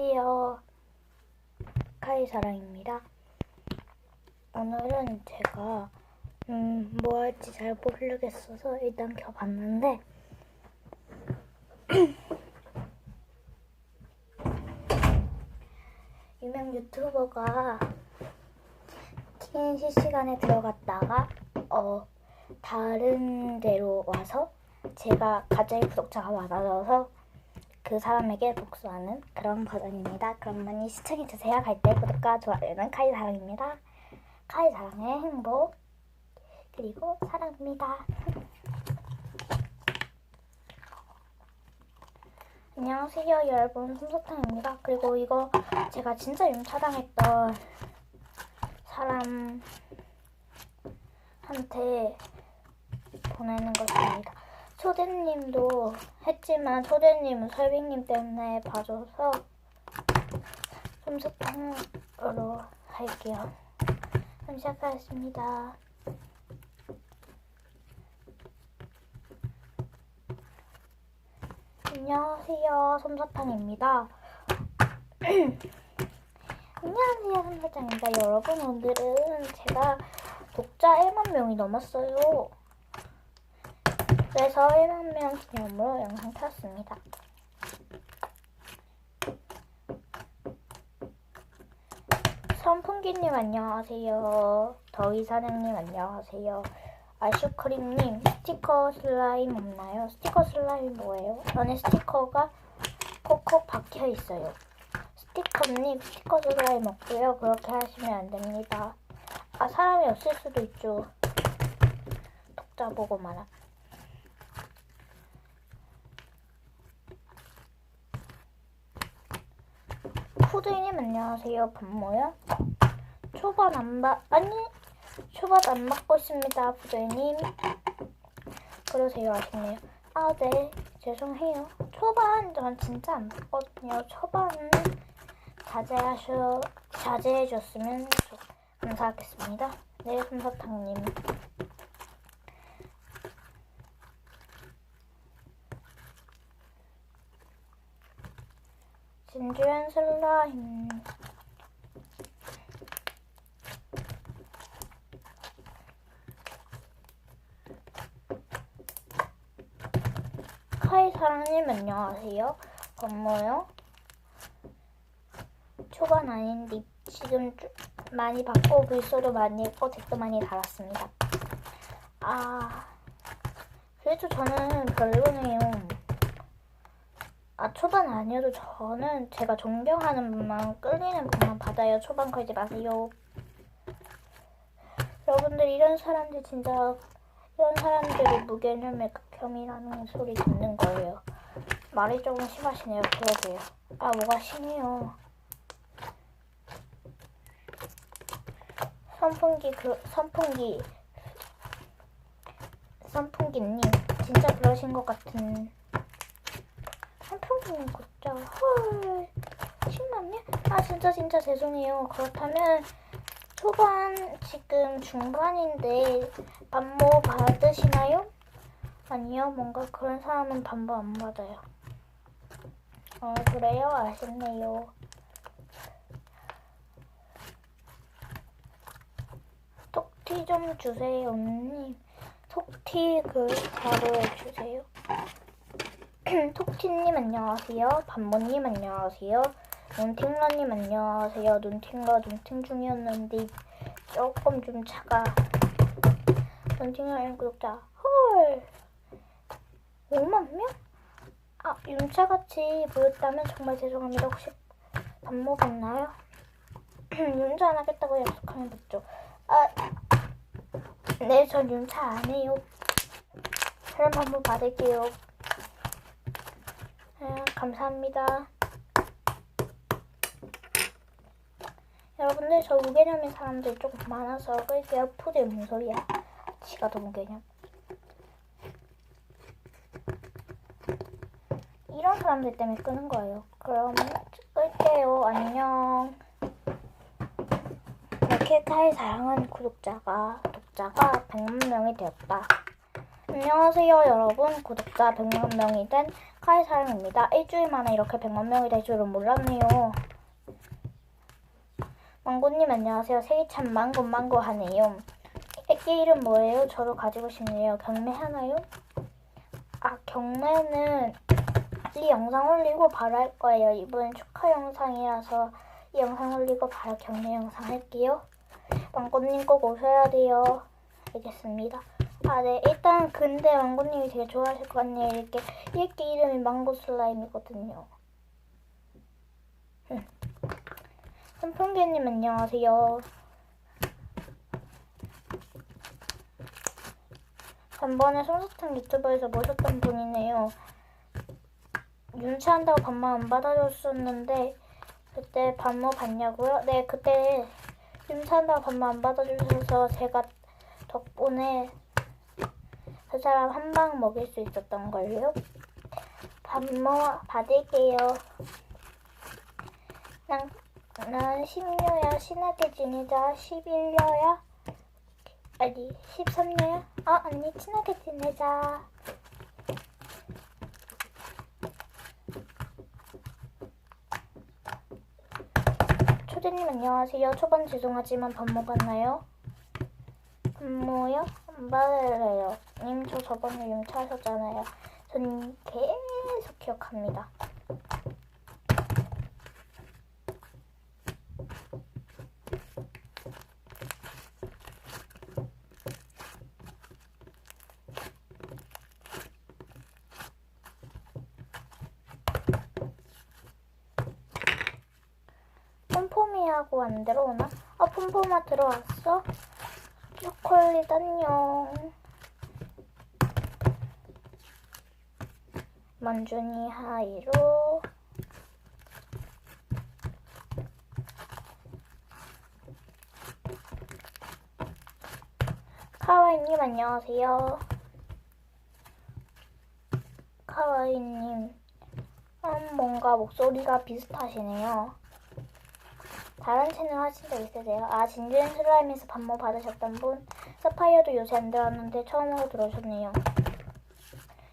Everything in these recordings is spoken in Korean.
안녕하세요. 카이사랑입니다. 오늘은 제가 음, 뭐 할지 잘 모르겠어서 일단 켜봤는데 유명 유튜버가 TNC 시간에 들어갔다가 어 다른 데로 와서 제가 갑자기 구독자가 많아져서 그 사람에게 복수하는 그런 버전입니다. 그럼 많이 시청해주세요. 갈 때 구독과 좋아요는 카이 사랑입니다. 카이 사랑의 행복 그리고 사랑입니다. 안녕하세요 여러분 솜사탕입니다. 그리고 이거 제가 진짜 윤차당했던 사람한테 보내는 것입니다. 초대님도 했지만 초대님은 설빙님 때문에 봐줘서 솜사탕으로 할게요. 그럼 시작하겠습니다. 안녕하세요 솜사탕입니다. 안녕하세요 솜사탕입니다. 여러분 오늘은 제가 독자 1만 명이 넘었어요. 그래서 1만 명 기념으로 영상 켰습니다. 선풍기님 안녕하세요. 더위사냥님 안녕하세요. 아슈크림님 스티커 슬라임 없나요? 스티커 슬라임 뭐예요? 안에 스티커가 콕콕 박혀 있어요. 스티커님 스티커 슬라임 없고요. 그렇게 하시면 안 됩니다. 아 사람이 없을 수도 있죠. 독자 보고 말아. 푸드님 안녕하세요. 밥 뭐요? 초반 안 받, 아니, 초반 안 받고 있습니다. 푸드님. 그러세요. 아쉽네요. 아, 네. 죄송해요. 초반 전 진짜 안 받거든요. 초반은 자제하셔, 자제해줬으면 좋- 감사하겠습니다. 네, 솜사탕님. 진주한 슬라임. 카이 사랑님 안녕하세요. 건모요. 초반 아닌데 지금 좀 많이 받고 글써도 많이 했고 댓도 많이 달았습니다. 아 그래도 저는 별로네요. 아 초반 아니어도 저는 제가 존경하는 분만 끌리는 분만 받아요. 초반 걸지 마세요. 여러분들 이런 사람들 진짜 이런 사람들이 무개념의 극혐이라는 소리 듣는 거예요. 말이 조금 심하시네요. 그러게요. 아 뭐가 심해요. 선풍기 그 선풍기 선풍기님 진짜 그러신 것 같은 선풍기님 진짜 헐 신났네? 아 진짜 진짜 죄송해요. 그렇다면 초반 지금 중반인데 반모 받으시나요? 아니요 뭔가 그런 사람은 반모 안 받아요. 어 그래요 아쉽네요. 톡티 좀 주세요, 언니. 톡티 그 바로 해주세요. 톡티님 안녕하세요. 반모님 안녕하세요. 눈팅러님 안녕하세요. 눈팅러 눈팅 중이었는데 조금 좀 차가. 눈팅러 구독자 헐 5만 명? 아 윤차같이 보였다면 정말 죄송합니다. 혹시 반모 받나요? 윤차 안 하겠다고 약속하면 받죠. 아, 네, 전 윤차 안 해요. 그럼 한번 받을게요. 아, 감사합니다. 여러분들 저 무개념인 사람들 조금 많아서 끌게요. 푸드 무슨 소리야? 지가 더 무개념. 이런 사람들 때문에 끄는 거예요. 그럼 끌게요. 안녕. 이렇게 카이 사랑하는 구독자가 독자가 100만 명이 되었다. 안녕하세요 여러분 구독자 100만 명이 된 카이 사랑입니다. 일주일 만에 이렇게 100만 명이 될 줄은 몰랐네요. 망고님 안녕하세요. 생일 참 망고 망고 하네요. 애기 이름 뭐예요? 저도 가지고 싶네요. 경매 하나요? 아 경매는 이 영상 올리고 바로 할 거예요. 이번 축하 영상이라서 이 영상 올리고 바로 경매 영상 할게요. 망고님 꼭 오셔야 돼요. 알겠습니다. 아, 네. 일단 근데 망고님이 되게 좋아하실 것 같네요. 이렇게 이렇게 이름이 망고 슬라임이거든요. 응. 선풍기님 안녕하세요. 전번에 솜사탕 유튜버에서 모셨던 분이네요. 윤치한다고 밥만 안 받아줬었는데 그때 밥뭐 받냐고요? 네, 그때 윤치한다고 밥만 안 받아주셔서 제가 덕분에 그 사람 한 방 먹일 수 있었던 걸요. 밥뭐 받을게요. 난, 난 10녀야 친하게 지내자 11녀야 아니 13녀야? 아 언니 친하게 지내자 초대님 안녕하세요 초반 죄송하지만 밥 먹었나요? 밥뭐요? 안 받을래요 님 저 저번에 용차하셨잖아요 전 계속 기억합니다 폼폼이하고 안 들어오나? 어, 폼폼아 들어왔어? 초콜릿 안녕. 만준이 하이로. 카와이님 안녕하세요. 카와이님, 음, 뭔가 목소리가 비슷하시네요. 다른 채널 하신 적 있으세요? 아, 진주인 슬라임에서 반모 받으셨던 분? 스파이어도 요새 안 들어왔는데 처음으로 들어오셨네요.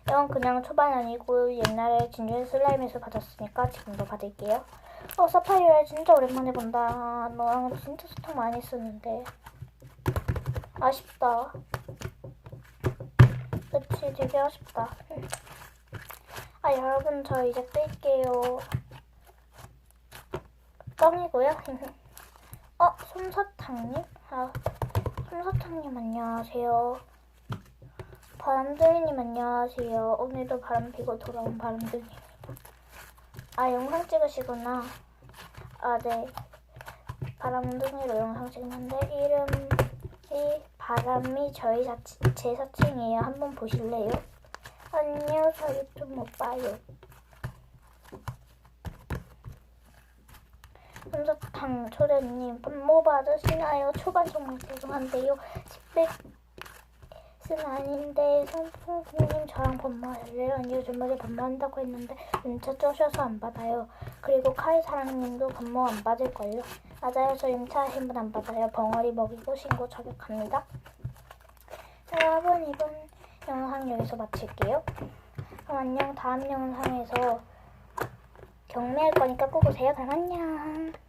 이건 그냥 초반 아니고 옛날에 진주인 슬라임에서 받았으니까 지금도 받을게요. 어, 사파이어야 진짜 오랜만에 본다. 너랑 진짜 소통 많이 했었는데. 아쉽다. 그치, 되게 아쉽다. 아, 여러분, 저 이제 끌게요. 뻥이고요. 어, 솜사탕님? 아, 솜사탕님 안녕하세요. 바람둥이님 안녕하세요. 오늘도 바람 피고 돌아온 바람둥이입니다. 아, 영상 찍으시구나. 아, 네. 바람둥이로 영상 찍는데 이름이 바람이 저희 사치, 제 사칭이에요. 한번 보실래요? 안녕, 저 유튜브 못 봐요. 솜사탕 초대님 반모 받으시나요? 초반 정말 죄송한데요. 10백은 아닌데 선풍기님 저랑 반모하실래요? 아니요 주말에 반모한다고 했는데 윤차 쪼셔서 안 받아요. 그리고 카이 사랑님도 반모 안 받을걸요? 맞아요 저 윤차 하신 분 안 받아요. 벙어리 먹이고 신고 저격합니다. 자, 여러분 이번 영상 여기서 마칠게요. 그럼 안녕 다음 영상에서 경매할 거니까 꼭 오세요. 그럼 안녕.